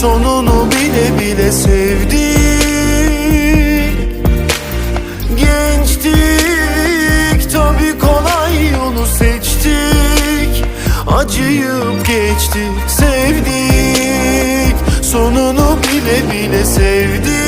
Sonunu bile bile sevdik. Gençtik tabi kolay yolu seçtik. Acıyıp geçtik sevdik. Sonunu bile bile sevdik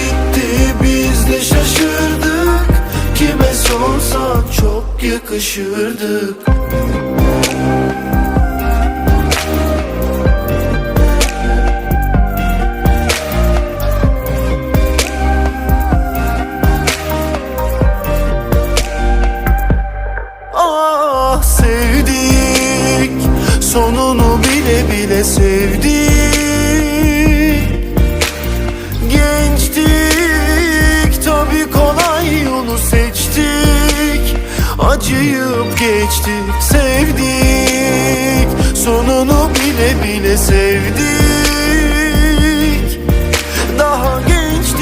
çok yakışırdık. Ah sevdik. Sonunu bile bile sevdik geçtik sevdik. Sonunu bile bile sevdik. Daha gençtik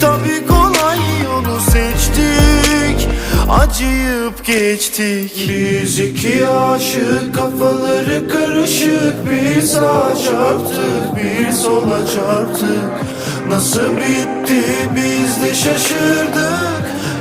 tabi kolay yolu seçtik. Acıyıp geçtik. Biz iki aşık kafaları karışık. Bir sağa çarptık bir sola çarptık. Nasıl bitti biz de şaşırdık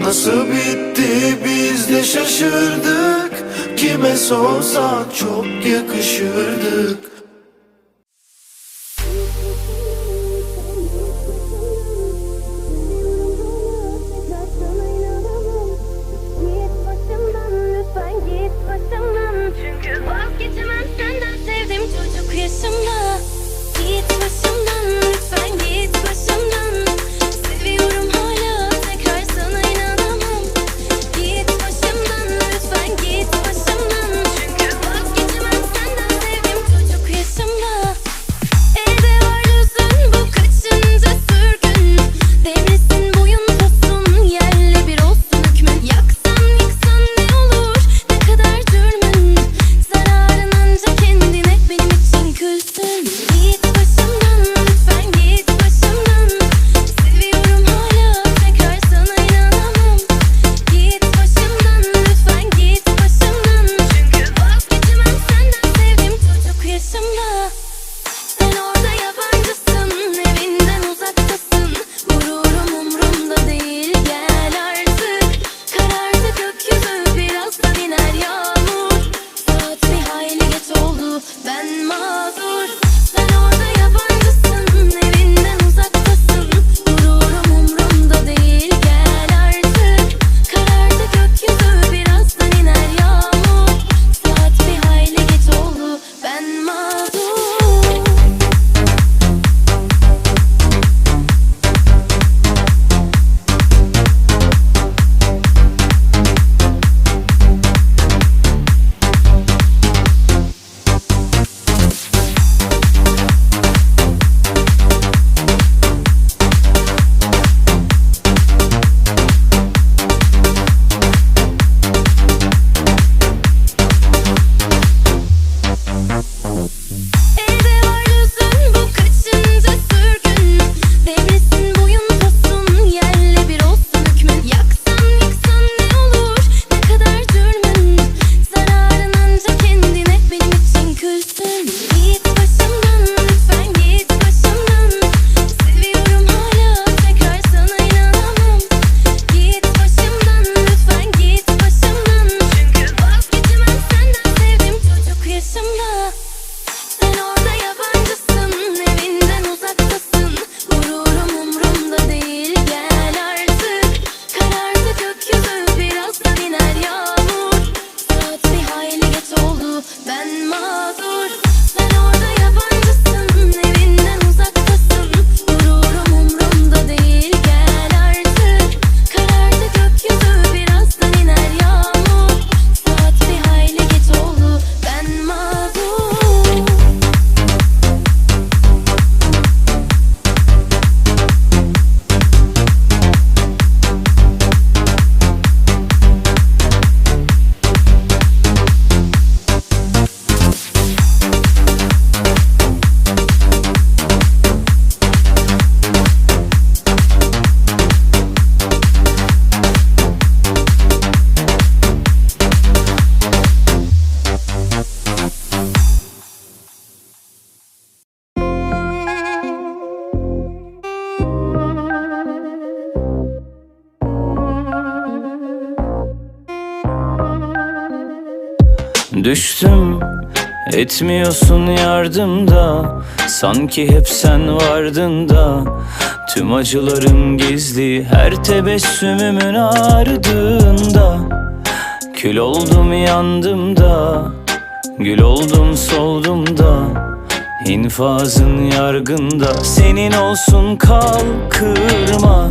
Nasıl bitti biz de şaşırdık. Kime sorsan çok yakışırdık Ben mağdur Düştüm etmiyorsun yardımda Sanki hep sen vardın da. Tüm acılarım gizli her tebessümümün ardında. Kül oldum yandım da. Gül oldum soldum da. İnfazın yargında. Senin olsun kal kırma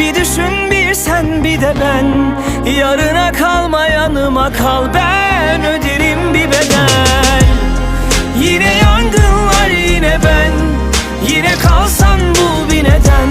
Bir düşün bir sen bir de ben. Yarına kalma yanıma kal. Ben öderim bir bedel. Yine yangınlar yine ben. Yine kalsan